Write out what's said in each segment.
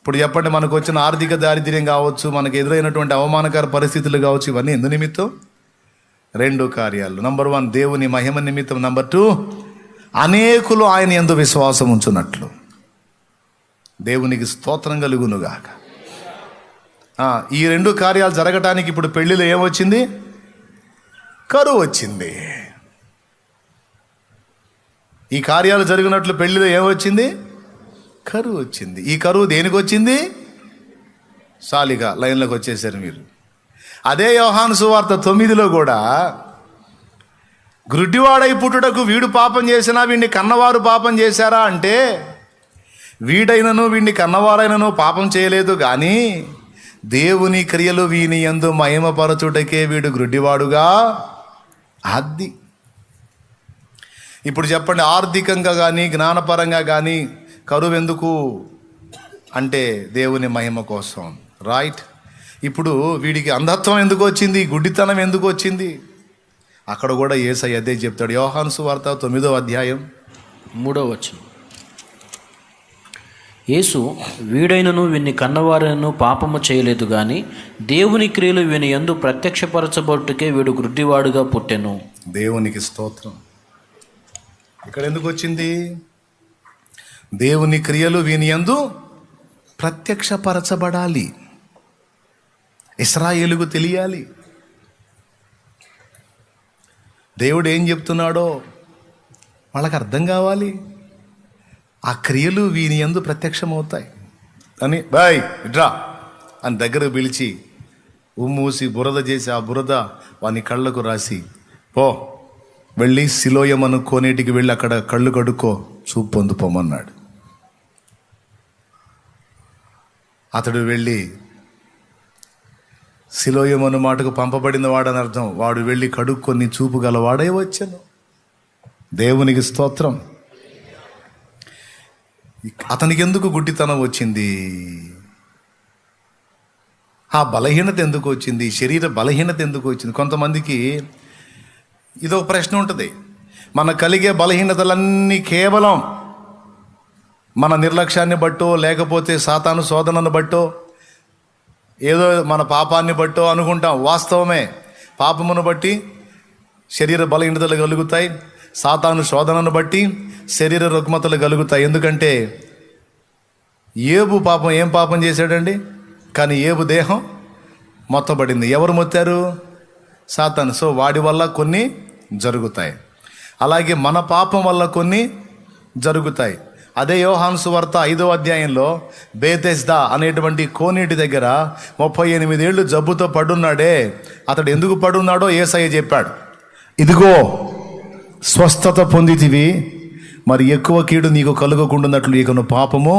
ఇప్పుడు చెప్పండి మనకు వచ్చిన ఆర్థిక దారిద్ర్యం కావచ్చు మనకు ఎదురైనటువంటి అవమానకర పరిస్థితులు కావచ్చు ఇవన్నీ ఎందు నిమిత్తం? రెండు కార్యాలు. నంబర్ వన్ దేవుని మహిమ నిమిత్తం. నంబర్ టూ అనేకులు ఆయన ఎందు విశ్వాసం ఉంచున్నట్లు దేవునికి స్తోత్రం కలుగునుగాక. ఈ రెండు కార్యాలు జరగటానికి ఇప్పుడు పెళ్ళిలో ఏమొచ్చింది? కరువు వచ్చింది. ఈ కార్యాలు జరిగినట్లు పెళ్ళిలో ఏమొచ్చింది? కరువు వచ్చింది. ఈ కరువు దేనికి వచ్చింది? సాలిగా లైన్లోకి వచ్చేసారు మీరు. అదే యోహాను సువార్త తొమ్మిదిలో కూడా గ్రుడ్డివాడై పుట్టుటకు వీడు పాపం చేసినా వీడిని కన్నవారు పాపం చేశారా? అంటే వీడైనను వీడిని కన్నవారైనను పాపం చేయలేదు కానీ దేవుని క్రియలు వీని ఎందు మహిమపరచుటకే వీడు గ్రుడ్డివాడుగా అద్ది ఇప్పుడు చెప్పండి ఆర్థికంగా కానీ జ్ఞానపరంగా కానీ కరువు ఎందుకు అంటే దేవుని మహిమ కోసం రైట్ ఇప్పుడు వీడికి అంధత్వం ఎందుకు వచ్చింది? గుడ్డితనం ఎందుకు వచ్చింది? అక్కడ కూడా ఏసై అదే చెప్తాడు. యోహాను సువార్త తొమ్మిదో అధ్యాయం. మూడో వచనం. యేసు వీడైనను వీన్ని కన్నవారైనను పాపము చేయలేదు గాని దేవుని క్రియలు వీని యందు ప్రత్యక్షపరచబట్టుకే వీడు గుడ్డివాడుగా పుట్టెను. దేవునికి స్తోత్రం. ఇక్కడ ఎందుకు వచ్చింది? దేవుని క్రియలు వీని యందు ప్రత్యక్షపరచబడాలి. ఇస్రాయేలుకు తెలియాలి. దేవుడు ఏం చెప్తున్నాడో వాళ్ళకి అర్థం కావాలి. ఆ క్రియలు వీని ఎందు ప్రత్యక్షమవుతాయి. అని బాయ్ ఇట్రా అని దగ్గర పిలిచి ఉమ్మూసి బురద చేసి ఆ బురద వాని కళ్ళకు రాసి పో వెళ్ళి సిలోయమను కోనేటికి వెళ్ళి అక్కడ కళ్ళు కడుక్కో చూపు పొందుపోమన్నాడు అతడు వెళ్ళి సిలోయమను మాటకు పంపబడిన వాడని అర్థం. వాడు వెళ్ళి కడుక్కొని చూపు గలవాడే వచ్చాను. దేవునికి స్తోత్రం. అతనికి ఎందుకు గుడ్డితనం వచ్చింది? ఆ బలహీనత ఎందుకు వచ్చింది? శరీర బలహీనత ఎందుకు వచ్చింది? కొంతమందికి ఇదో ప్రశ్న ఉంటుంది. మన కలిగే బలహీనతలన్నీ కేవలం మన నిర్లక్ష్యాన్ని బట్టో లేకపోతే సాతాను శోధనను బట్టో ఏదో మన పాపాన్ని బట్టో అనుకుంటాం. వాస్తవమే. పాపమును బట్టి శరీర బలహీనతలు కలుగుతాయి. సాతాను శోధనను బట్టి శరీర రుగ్మతలు కలుగుతాయి. ఎందుకంటే ఏబు పాపం ఏం పాపం చేశాడండి? కానీ ఏబు దేహం మొత్తబడింది. ఎవరు మొత్తారు? సాతాను. సో వాడి వల్ల కొన్ని జరుగుతాయి. అలాగే మన పాపం వల్ల కొన్ని జరుగుతాయి. అదే యోహాను సువార్త ఐదో అధ్యాయంలో బేతెస్దా అనేటువంటి కోనేటి దగ్గర ముప్పై ఎనిమిదేళ్ళు జబ్బుతో పడున్నాడే. అతడు ఎందుకు పడున్నాడో ఏసయ్య చెప్పాడు. ఇదిగో స్వస్థత పొందితివి మరి ఎక్కువ కీడు నీకు కలుగకుండాన్నట్లు ఇకను పాపము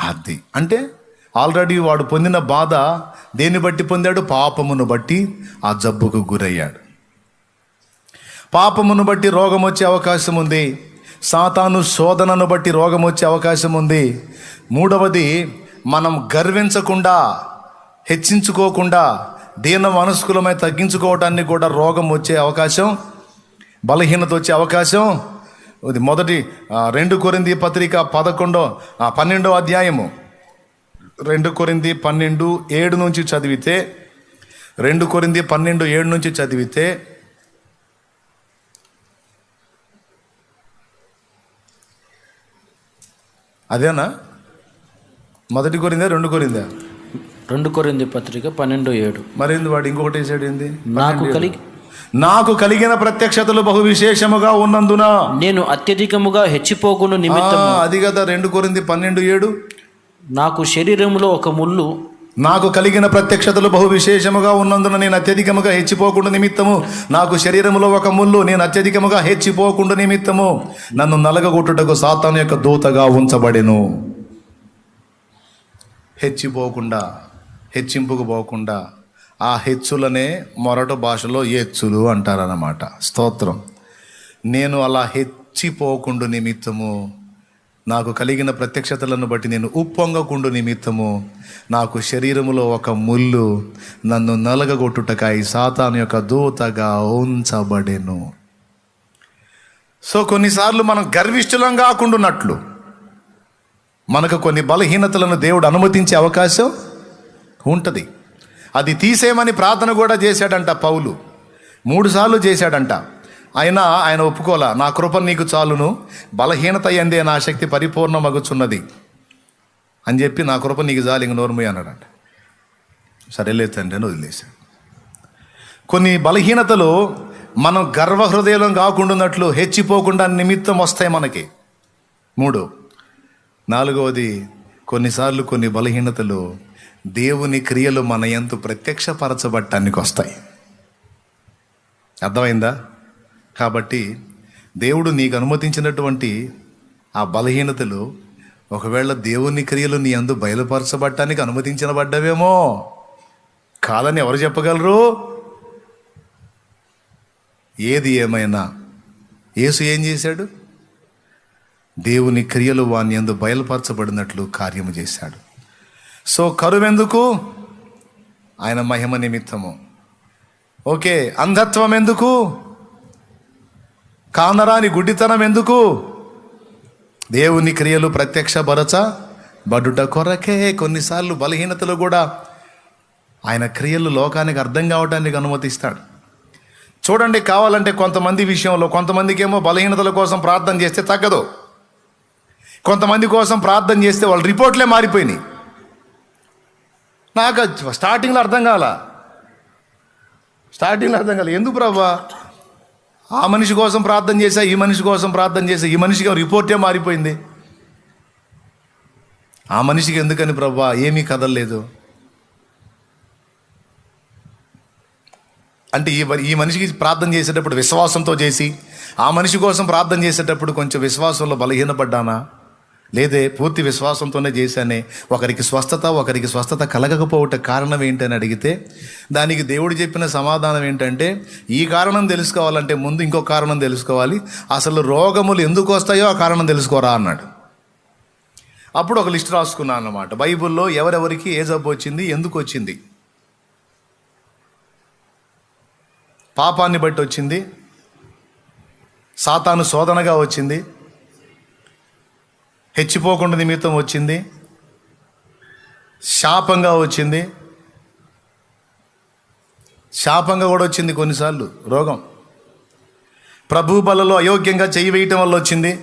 అది అంటే ఆల్రెడీ వాడు పొందిన బాధ దేన్ని బట్టి పొందాడు? పాపమును బట్టి ఆ జబ్బుకు గురయ్యాడు. పాపమును బట్టి రోగం వచ్చే అవకాశం ఉంది. సాతాను శోధనను బట్టి రోగం వచ్చే అవకాశం ఉంది మూడవది మనం గర్వించకుండా హెచ్చించుకోకుండా దీన మనస్కులమై తగ్గించుకోవటానికి కూడా రోగం వచ్చే అవకాశం బలహీనత వచ్చే అవకాశం. ఇది మొదటి రెండు కొరింది పత్రిక పదకొండో పన్నెండో అధ్యాయము. రెండు కొరింది పన్నెండు ఏడు నుంచి చదివితే రెండు కొరింది పన్నెండు ఏడు నుంచి చదివితే అదేనా? మొదటి కొరిందా రెండు కొరిందా? రెండు కొరింది పత్రిక పన్నెండు ఏడు. మరేంది వాడు? ఇంకొకటి వేసాడు ఏంది? నాకు కలిగి నాకు కలిగిన ప్రత్యక్షతలు బహు విశేషముగా ఉన్నందున. నేను అత్యధికముగా హెచ్చిపోకుండా నిమిత్తం అది కదా రెండు కొరింది పన్నెండు ఏడు. నాకు శరీరములో ఒక ముళ్ళు నాకు కలిగిన ప్రత్యక్షతలు బహు విశేషముగా ఉన్నందున నేను అత్యధికముగా హెచ్చిపోకుండా నిమిత్తము. నాకు శరీరములో ఒక ముళ్ళు నేను అత్యధికముగా హెచ్చిపోకుండా నిమిత్తము. నన్ను నలగగొట్టుటకు సాతాను యొక్క దూతగా ఉంచబడెను. హెచ్చిపోకుండా హెచ్చింపుకు పోకుండా ఆ హెచ్చులనే మొరట భాషలో ఎచ్చులు అంటారన్నమాట. స్తోత్రం. నేను అలా హెచ్చిపోకుండా నిమిత్తము. నాకు కలిగిన ప్రత్యక్షతలను బట్టి నేను ఉప్పొంగకుండు నిమిత్తము. నాకు శరీరములో ఒక ముళ్ళు నన్ను నలగగొట్టుటకాయి సాతాను యొక్క దూతగా ఉంచబడెను. సో కొన్నిసార్లు మనం గర్విష్ఠులం కాకుండాన్నట్లు మనకు కొన్ని బలహీనతలను దేవుడు అనుమతించే అవకాశం ఉంటుంది. అది తీసేయమని ప్రార్థన కూడా చేశాడంట పౌలు. మూడుసార్లు చేశాడంట. అయినా ఆయన ఒప్పుకోలా. నా కృప నీకు చాలును. బలహీనత ఎందే నా శక్తి పరిపూర్ణమగుచున్నది. అని చెప్పి నా కృప నీకు చాలు ఇంక నోర్మయ్య అన్నాడంట. సరేలే తండ్రి అని వదిలేశాడు. కొన్ని బలహీనతలు మనం గర్వహృదయం కాకుండా హెచ్చిపోకుండా నిమిత్తం వస్తాయి మనకి. మూడు. నాలుగవది కొన్నిసార్లు కొన్ని బలహీనతలు దేవుని క్రియలు మన ఎంతో ప్రత్యక్షపరచబట్టానికి వస్తాయి అర్థమైందా? కాబట్టి దేవుడు నీకు అనుమతించినటువంటి ఆ బలహీనతలు ఒకవేళ దేవుని క్రియలు నీ అందు బయలుపరచబడటానికి అనుమతించబడ్డవేమో? కాదని ఎవరు చెప్పగలరు? ఏది ఏమైనా యేసు ఏం చేశాడు? దేవుని క్రియలు వాని ఎందు బయలుపరచబడినట్లు కార్యము చేశాడు. సో కరువెందుకు? ఆయన మహిమ నిమిత్తము. ఓకే అంధత్వం ఎందుకు కానరాని గుడ్డితనం ఎందుకు? దేవుని క్రియలు ప్రత్యక్ష బరచ బడుట కొరకే కొన్నిసార్లు బలహీనతలు కూడా ఆయన క్రియలు లోకానికి అర్థం కావడానికి అనుమతిస్తాడు. చూడండి కావాలంటే కొంతమంది విషయంలో కొంతమందికి ఏమో బలహీనతల కోసం ప్రార్థన చేస్తే తగ్గదు. కొంతమంది కోసం ప్రార్థన చేస్తే వాళ్ళ రిపోర్ట్లే మారిపోయినాయి. నాకు స్టార్టింగ్లో అర్థం కాల? స్టార్టింగ్లో అర్థం కాలే? ఎందుకు ప్రభా? ఆ మనిషి కోసం ప్రార్థన చేశా ఈ మనిషి కోసం ప్రార్థన చేశా ఈ మనిషికి రిపోర్టే మారిపోయింది. ఆ మనిషికి ఎందుకని ప్రభా? ఏమీ కదలలేదు. అంటే ఈ ఈ మనిషికి ప్రార్థన చేసేటప్పుడు విశ్వాసంతో చేసి ఆ మనిషి కోసం ప్రార్థన చేసేటప్పుడు కొంచెం విశ్వాసంలో బలహీనపడ్డానా? లేదే పూర్తి విశ్వాసంతోనే చేశానే. ఒకరికి స్వస్థత ఒకరికి స్వస్థత కలగకపోవట కారణం ఏంటని అడిగితే దానికి దేవుడు చెప్పిన సమాధానం ఏంటంటే ఈ కారణం తెలుసుకోవాలంటే ముందు ఇంకో కారణం తెలుసుకోవాలి. అసలు రోగములు ఎందుకు వస్తాయో ఆ కారణం తెలుసుకోరా అన్నాడు. అప్పుడు ఒక లిస్ట్ రాసుకున్నాను అన్నమాట. బైబిల్లో ఎవరెవరికి ఏ జబ్బు వచ్చింది ఎందుకు వచ్చింది? పాపాన్ని బట్టి వచ్చింది. సాతాను శోధనగా వచ్చింది. హెచ్చిపోకుండా నిమిత్తం వచ్చింది. శాపంగా వచ్చింది. శాపంగా కూడా వచ్చింది కొన్నిసార్లు. రోగం. ప్రభు బలలో అయోగ్యంగా చేయి వేయటం వల్ల వచ్చింది.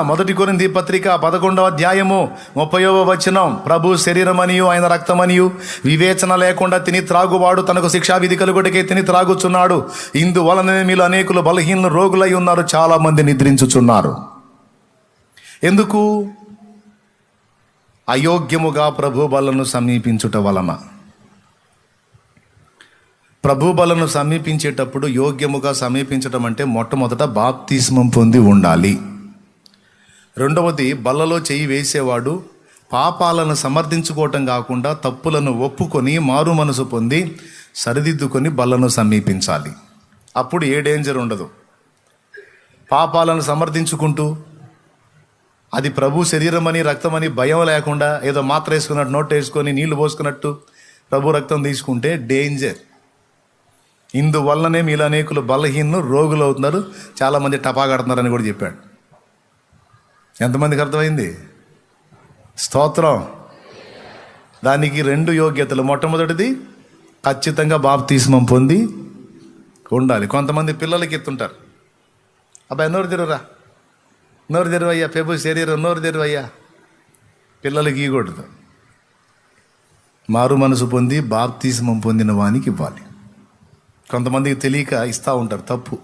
మొదటి కొరింది పత్రిక పదకొండవ అధ్యాయము ముప్పైవ వచనం. ప్రభు శరీరమనియు ఆయన రక్తమనియు వివేచన లేకుండా తిని త్రాగువాడు తనకు శిక్షా విధి కలుగుటకే తిని త్రాగుచున్నాడు. ఇందువలన మీలో అనేకులు బలహీన రోగులై ఉన్నారు చాలామంది నిద్రించుచున్నారు. ఎందుకు? అయోగ్యముగా ప్రభుబలను సమీపించుట వలన. ప్రభుబలను సమీపించేటప్పుడు యోగ్యముగా సమీపించటం అంటే మొట్టమొదట బాప్తిస్మం పొంది ఉండాలి. రెండవది బల్లలో చేయి వేసేవాడు పాపాలను సమర్థించుకోవటం కాకుండా తప్పులను ఒప్పుకొని మారు మనసు పొంది సరిదిద్దుకొని బల్లను సమీపించాలి. అప్పుడు ఏ డేంజర్ ఉండదు. పాపాలను సమర్థించుకుంటూ అది ప్రభు శరీరమని అని భయం లేకుండా ఏదో మాత్ర వేసుకున్నట్టు నోట్ వేసుకొని నీళ్ళు పోసుకున్నట్టు ప్రభు రక్తం తీసుకుంటే డేంజర్ ఇందువల్లనే మీలో అనేకులు బలహీనలు రోగులు అవుతున్నారు. చాలామంది టపాకడుతున్నారని కూడా చెప్పాడు. ఎంతమందికి అర్థమైంది? స్తోత్రం. దానికి రెండు యోగ్యతలు. మొట్టమొదటిది ఖచ్చితంగా బాప్తీస్మం పొంది ఉండాలి. కొంతమంది పిల్లలకి ఎత్తుంటారు. అబ్బాయి ఎన్నోరు తిరుగురా నోరు తెరువయ్యా పెబు శరీరం నోరు తెరువయ్యా. పిల్లలకి ఇవ్వకూడదు మారు మనసు పొంది బాప్తీసమం పొందిన వానికి ఇవ్వాలి. కొంతమందికి తెలియక ఇస్తూ ఉంటారు తప్పు.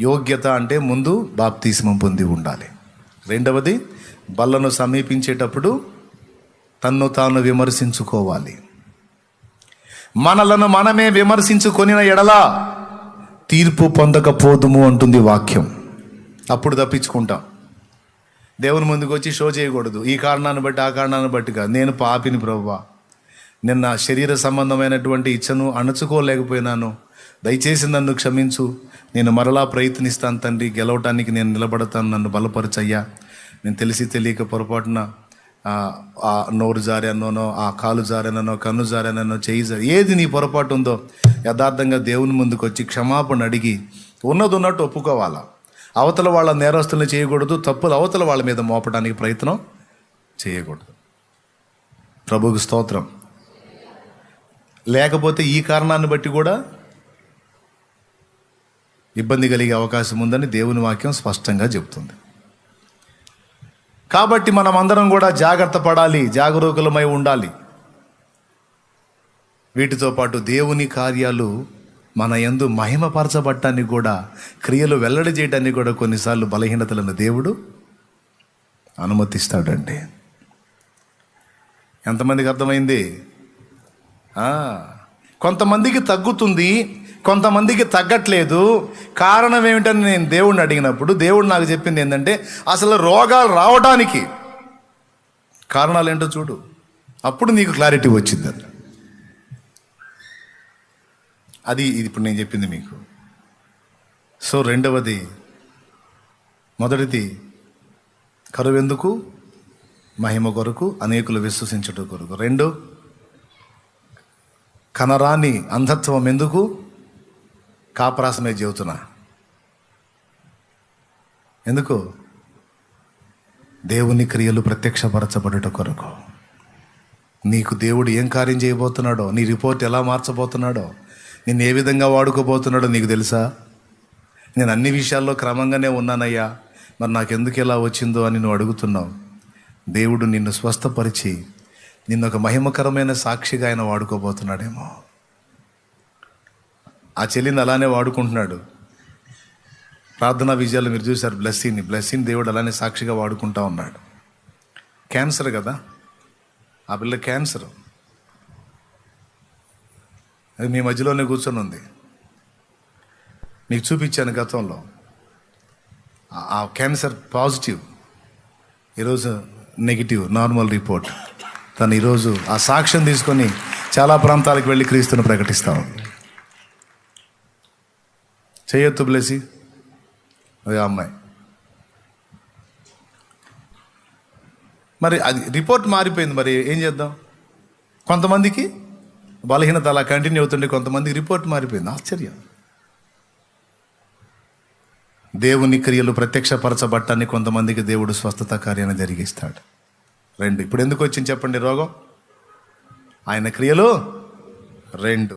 యోగ్యత అంటే ముందు బాప్తీసమం పొంది ఉండాలి. రెండవది బల్లను సమీపించేటప్పుడు తన్ను తాను విమర్శించుకోవాలి. మనలను మనమే విమర్శించుకొనిన ఎడలా తీర్పు పొందకపోదుము అంటుంది వాక్యం. అప్పుడు తప్పించుకుంటాం. దేవుని ముందుకు వచ్చి షో చేయకూడదు. ఈ కారణాన్ని బట్టి ఆ కారణాన్ని బట్టి కాదు. నేను పాపిని ప్రభువా నిన్న శరీర సంబంధమైనటువంటి ఇచ్చను అణుచుకోలేకపోయినాను. దయచేసి నన్ను క్షమించు. నేను మరలా ప్రయత్నిస్తాను తండ్రి. గెలవటానికి నేను నిలబడతాను. నన్ను బలపరచయ్యా. నేను తెలిసి తెలియక పొరపాటున ఆ, ఆ నోరు జారానోనో ఆ కాలు జారానో కన్ను జారానో చేయి జారి ఏది నీ పొరపాటు ఉందో యథార్థంగా దేవుని ముందుకు వచ్చి క్షమాపణ అడిగి ఉన్నది ఉన్నట్టు ఒప్పుకోవాలా? అవతల వాళ్ళ నేరస్తులను చేయకూడదు తప్పులు అవతల వాళ్ళ మీద మోపడానికి ప్రయత్నం చేయకూడదు. ప్రభుకు స్తోత్రం. లేకపోతే ఈ కారణాన్ని బట్టి కూడా ఇబ్బంది కలిగే అవకాశం ఉందని దేవుని వాక్యం స్పష్టంగా చెబుతుంది. కాబట్టి మనం అందరం కూడా జాగ్రత్త పడాలి జాగరూకులమై ఉండాలి. వీటితో పాటు దేవుని కార్యాలు మన యందు మహిమపరచబట్టానికి కూడా క్రియలు వెల్లడి చేయడానికి కూడా కొన్నిసార్లు బలహీనతలను దేవుడు అనుమతిస్తాడండి. ఎంతమందికి అర్థమైంది? కొంతమందికి తగ్గుతుంది కొంతమందికి తగ్గట్లేదు. కారణం ఏమిటని నేను దేవుడిని అడిగినప్పుడు దేవుడు నాకు చెప్పింది ఏంటంటే అసలు రోగాలు రావడానికి కారణాలు ఏంటో చూడు. అప్పుడు నీకు క్లారిటీ వచ్చింది అది ఇది ఇప్పుడు నేను చెప్పింది మీకు. సో రెండవది మొదటిది కరువెందుకు? మహిమ కొరకు అనేకులు విశ్వసించుట కొరకు. రెండు కనరాని అంధత్వం ఎందుకు? కాపరాసమే చెబుతున్నా. ఎందుకు? దేవుని క్రియలు ప్రత్యక్షపరచబడుట కొరకు. నీకు దేవుడు ఏం కార్యం చేయబోతున్నాడో నీ రిపోర్ట్ ఎలా మార్చబోతున్నాడో నేను ఏ విధంగా వాడుకోబోతున్నాడో నీకు తెలుసా? నేను అన్ని విషయాల్లో క్రమంగానే ఉన్నానయ్యా. మరి నాకెందుకు ఎలా వచ్చిందో అని నువ్వు అడుగుతున్నావు. దేవుడు నిన్ను స్వస్థపరిచి నిన్ను ఒక మహిమకరమైన సాక్షిగా ఆయన వాడుకోబోతున్నాడేమో. ఆ చెల్లిని అలానే వాడుకుంటున్నాడు. ప్రార్థనా విజయాలు మీరు చూశారు. బ్లెస్సీని బ్లెస్సీని దేవుడు అలానే సాక్షిగా వాడుకుంటా ఉన్నాడు. క్యాన్సర్ కదా? ఆ పిల్ల క్యాన్సర్. అది మీ మధ్యలోనే కూర్చొని ఉంది. మీకు చూపించాను గతంలో. ఆ- క్యాన్సర్ పాజిటివ్ ఈరోజు నెగిటివ్ నార్మల్ రిపోర్ట్. తను ఈరోజు ఆ సాక్ష్యం తీసుకొని చాలా ప్రాంతాలకు వెళ్ళి క్రీస్తుని ప్రకటిస్తా ఉంది. చేయొత్తు బ్లెసి అదే అమ్మాయి. మరి అది రిపోర్ట్ మారిపోయింది మరి ఏం చేద్దాం? కొంతమందికి బలహీనత అలా కంటిన్యూ అవుతుండే కొంతమందికి రిపోర్ట్ మారిపోయింది. ఆశ్చర్యం. దేవుని క్రియలు ప్రత్యక్షపరచబట్టాన్ని కొంతమందికి దేవుడు స్వస్థత కార్యాన్ని జరిగిస్తాడు. రెండు. ఇప్పుడు ఎందుకు వచ్చింది చెప్పండి రోగం? ఆయన క్రియలు రెండు.